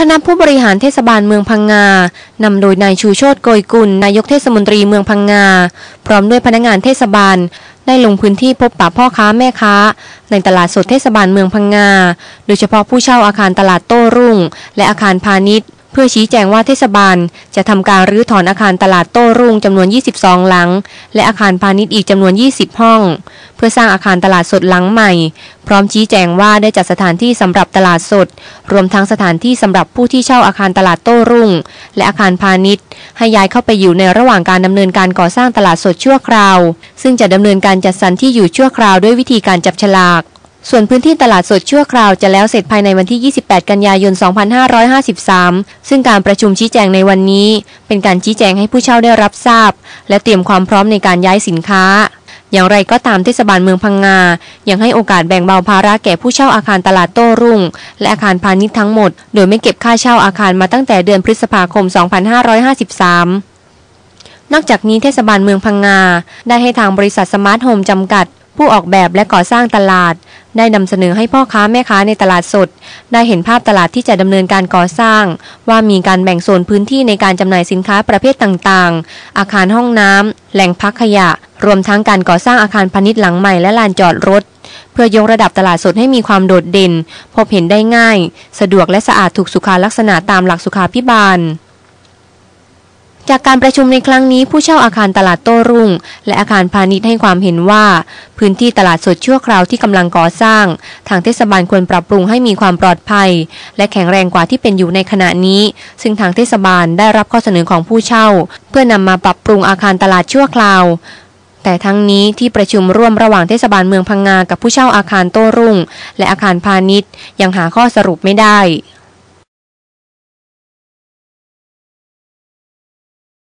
คณะผู้บริหารเทศบาลเมืองพังงา นำโดยนายชูโชตโกยกุล นายกเทศมนตรีเมืองพังงา พร้อมด้วยพนักงานเทศบาล ได้ลงพื้นที่พบปะพ่อค้าแม่ค้า ในตลาดสดเทศบาลเมืองพังงา โดยเฉพาะผู้เช่าอาคารตลาดโต้รุ่ง และอาคารพาณิชย์ เพื่อชี้แจงว่าเทศบาลจะทำการรื้อถอนอาคารตลาดโต้รุ่งจำนวน 22 หลัง และอาคารพาณิชย์อีกจำนวน 20 ห้อง เพื่อสร้างอาคารตลาดสดหลังใหม่ พร้อมชี้แจงว่าได้จัดสถานที่สำหรับตลาดสด รวมทั้งสถานที่สำหรับผู้ที่เช่าอาคารตลาดโต้รุ่ง และอาคารพาณิชย์ ให้ย้ายเข้าไปอยู่ในระหว่างการดำเนินการก่อสร้างตลาดสดชั่วคราว ซึ่งจะดำเนินการจัดสรรที่อยู่ชั่วคราวด้วยวิธีการจับฉลาก ส่วนพื้นที่ตลาดสดชั่วคราวจะแล้วเสร็จภายในวันที่ 28 กันยายน 2553 ซึ่งการประชุมชี้แจงในวันนี้ เป็นการชี้แจงให้ผู้เช่าได้รับทราบ และเตรียมความพร้อมในการย้ายสินค้า อย่างไรก็ตามเทศบาลเมืองพังงา ยังให้โอกาสแบ่งเบาภาระแก่ผู้เช่าอาคารตลาดโต้รุ่ง และอาคารพาณิชย์ทั้งหมด โดยไม่เก็บค่าเช่าอาคารมาตั้งแต่เดือนพฤษภาคม 2553นอกจากนี้เทศบาลเมืองพังงา ได้ให้ทางบริษัทสมาร์ทโฮมจำกัด ผู้ออกแบบและก่อสร้างตลาด ได้นำเสนอให้พ่อค้าแม่ค้าในตลาดสด ได้เห็นภาพตลาดที่จะดำเนินการก่อสร้าง ว่ามีการแบ่งโซนพื้นที่ในการจำหน่ายสินค้าประเภทต่างๆ อาคารห้องน้ำแหล่งพักขยะ รวมทั้งการก่อสร้างอาคารพาณิชย์หลังใหม่และลานจอดรถ เพื่อยกระดับตลาดสดให้มีความโดดเด่น พบเห็นได้ง่าย สะดวกและสะอาดถูกสุขาลักษณะตามหลักสุขาพิบาล จากการประชุมในครั้งนี้ผู้เช่าอาคารตลาดโต้รุ่ง และอาคารพาณิชย์ให้ความเห็นว่า พื้นที่ตลาดสดชั่วคราวที่กำลังก่อสร้าง ทางเทศบาลควรปรับปรุงให้มีความปลอดภัย และแข็งแรงกว่าที่เป็นอยู่ในขณะนี้ ซึ่งทางเทศบาลได้รับข้อเสนอของผู้เช่า เพื่อนำมาปรับปรุงอาคารตลาดชั่วคราวแต่ทั้งนี้ที่ประชุมร่วมระหว่างเทศบาลเมืองพังงากับผู้เช่าอาคารโต้รุ่ง และอาคารพาณิชย์ยังหาข้อสรุปไม่ได้